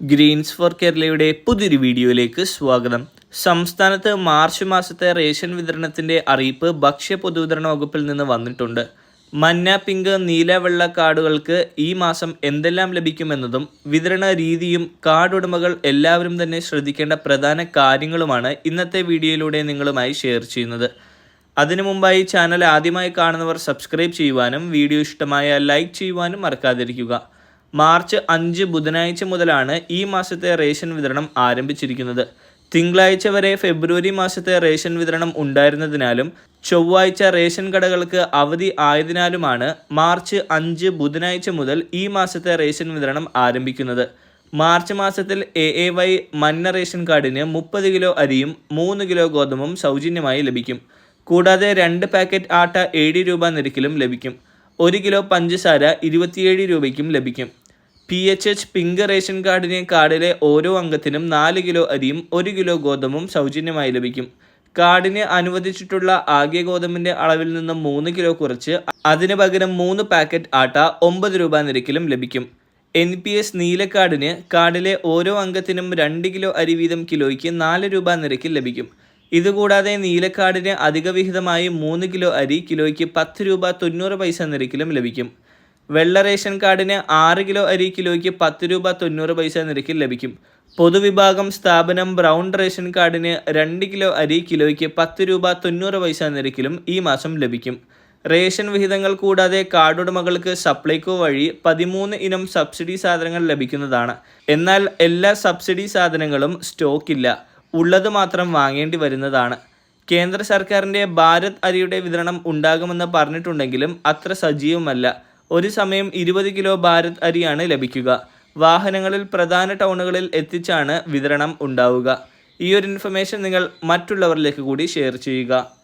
Green's four കേരളയുടെ പുതിയൊരു വീഡിയോയിലേക്ക് സ്വാഗതം. സംസ്ഥാനത്ത് മാർച്ച് മാസത്തെ റേഷൻ വിതരണത്തിന്റെ അറിയിപ്പ് ഭക്ഷ്യ പൊതുവിതരണ വകുപ്പിൽ നിന്ന് വന്നിട്ടുണ്ട്. മഞ്ഞ പിങ്ക് നീല വെള്ള കാർഡുകൾക്ക് ഈ മാസം എന്തെല്ലാം ലഭിക്കുമെന്നതും വിതരണ രീതിയും കാർഡ് ഉടമകൾ എല്ലാവരും തന്നെ ശ്രദ്ധിക്കേണ്ട പ്രധാന കാര്യങ്ങളുമാണ് ഇന്നത്തെ വീഡിയോയിലൂടെ നിങ്ങളുമായി ഷെയർ ചെയ്യുന്നത്. അതിനു മുമ്പായി ചാനൽ ആദ്യമായി കാണുന്നവർ സബ്സ്ക്രൈബ് ചെയ്യുവാനും വീഡിയോ ഇഷ്ടമായ ലൈക്ക് ചെയ്യുവാനും മറക്കാതിരിക്കുക. മാർച്ച് അഞ്ച് ബുധനാഴ്ച മുതലാണ് ഈ മാസത്തെ റേഷൻ വിതരണം ആരംഭിച്ചിരിക്കുന്നത്. തിങ്കളാഴ്ച വരെ ഫെബ്രുവരി മാസത്തെ റേഷൻ വിതരണം ഉണ്ടായിരുന്നതിനാലും ചൊവ്വാഴ്ച റേഷൻ കടകൾക്ക് അവധി ആയതിനാലുമാണ് മാർച്ച് അഞ്ച് ബുധനാഴ്ച മുതൽ ഈ മാസത്തെ റേഷൻ വിതരണം ആരംഭിക്കുന്നത്. മാർച്ച് മാസത്തിൽ എ എ വൈ മഞ്ഞ റേഷൻ കാർഡിന് മുപ്പത് കിലോ അരിയും മൂന്ന് കിലോ ഗോതമ്പും സൗജന്യമായി ലഭിക്കും. കൂടാതെ രണ്ട് പാക്കറ്റ് ആട്ട ഏഴ് രൂപ നിരക്കിലും ലഭിക്കും. ഒരു കിലോ പഞ്ചസാര ഇരുപത്തിയേഴ് രൂപയ്ക്കും ലഭിക്കും. P H H pink ration കാർഡിനെ കാർഡിലെ ഓരോ അംഗത്തിനും നാല് കിലോ അരിയും ഒരു കിലോ ഗോതമ്പും സൗജന്യമായി ലഭിക്കും. കാർഡിന് അനുവദിച്ചിട്ടുള്ള ആകെ ഗോതമ്പിന്റെ അളവിൽ നിന്ന് മൂന്ന് കിലോ കുറച്ച് അതിന് പകരം മൂന്ന് പാക്കറ്റ് ആട്ട ഒമ്പത് രൂപ നിരക്കിലും ലഭിക്കും. എൻ പി എസ് നീലക്കാർഡിന് കാർഡിലെ ഓരോ അംഗത്തിനും രണ്ട് കിലോ അരി വീതം കിലോയ്ക്ക് നാല് രൂപ നിരക്കിൽ ലഭിക്കും. ഇതുകൂടാതെ നീലക്കാടിന് അധിക വിഹിതമായി മൂന്ന് കിലോ അരി കിലോയ്ക്ക് പത്ത് രൂപ തൊണ്ണൂറ് പൈസ നിരക്കിലും ലഭിക്കും. വെള്ള റേഷൻ കാർഡിന് ആറ് കിലോ അരി കിലോയ്ക്ക് പത്ത് രൂപ തൊണ്ണൂറ് പൈസ നിരക്കിൽ ലഭിക്കും. പൊതുവിഭാഗം സ്ഥാപനം ബ്രൗൺ റേഷൻ കാർഡിന് രണ്ട് കിലോ അരി കിലോയ്ക്ക് പത്ത് രൂപ തൊണ്ണൂറ് പൈസ നിരക്കിലും ഈ മാസം ലഭിക്കും. റേഷൻ വിഹിതങ്ങൾ കൂടാതെ കാർഡുടമകൾക്ക് സപ്ലൈകോ വഴി പതിമൂന്ന് ഇനം സബ്സിഡി സാധനങ്ങൾ ലഭിക്കുന്നതാണ്. എന്നാൽ എല്ലാ സബ്സിഡി സാധനങ്ങളും സ്റ്റോക്കില്ല. ഉള്ളത് മാത്രം വാങ്ങേണ്ടി വരുന്നതാണ്. കേന്ദ്ര സർക്കാരിന്റെ ഭാരത് അരിയുടെ വിതരണം ഉണ്ടാകുമെന്ന് പറഞ്ഞിട്ടുണ്ടെങ്കിലും അത്ര സജീവമല്ല. ഒരു സമയം ഇരുപത് കിലോ ഭാരത് അരിയാണ് ലഭിക്കുക. വാഹനങ്ങളിൽ പ്രധാന ടൗണുകളിൽ എത്തിച്ചാണ് വിതരണം ഉണ്ടാവുക. ഈ ഒരു ഇൻഫർമേഷൻ നിങ്ങൾ മറ്റുള്ളവരിലേക്ക് കൂടി ഷെയർ ചെയ്യുക.